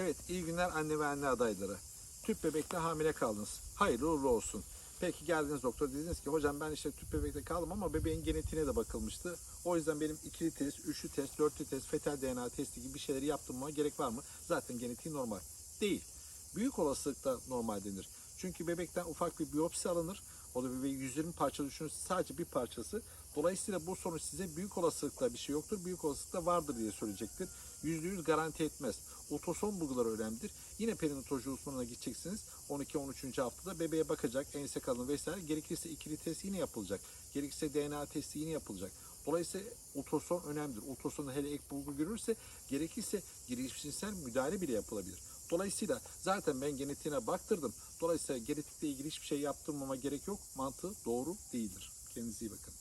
Evet, iyi günler anne ve anne adayları. Tüp bebekle hamile kaldınız. Hayırlı uğurlu olsun. Peki geldiniz doktor dediniz ki hocam ben işte tüp bebekle kaldım ama bebeğin genetiğine de bakılmıştı. O yüzden benim ikili test, üçlü test, dörtlü test, fetal DNA testi gibi bir şeyleri yaptırmama gerek var mı? Zaten genetiği normal. Değil. Büyük olasılıkla normal denir. Çünkü bebekten ufak bir biyopsi alınır. O da bebeğin 120 parça düşünün sadece bir parçası. Dolayısıyla bu sonuç size büyük olasılıkla bir şey yoktur. Büyük olasılıkla vardır diye söyleyecektir. %100 garanti etmez. Ultrason bulguları önemlidir. Yine perinatoloji uzmanına gideceksiniz. 12-13. haftada bebeğe bakacak, ense kalın vesaire. Gerekirse ikili test yine yapılacak. Gerekirse DNA testi yine yapılacak. Dolayısıyla ultrason önemlidir. Ultrasonda hele ek bulgu görürse gerekirse girişimsel müdahale bile yapılabilir. Dolayısıyla zaten ben genetiğine baktırdım. Dolayısıyla genetikle ilgili hiçbir şey yaptırmama gerek yok. Mantığı doğru değildir. Kendinize iyi bakın.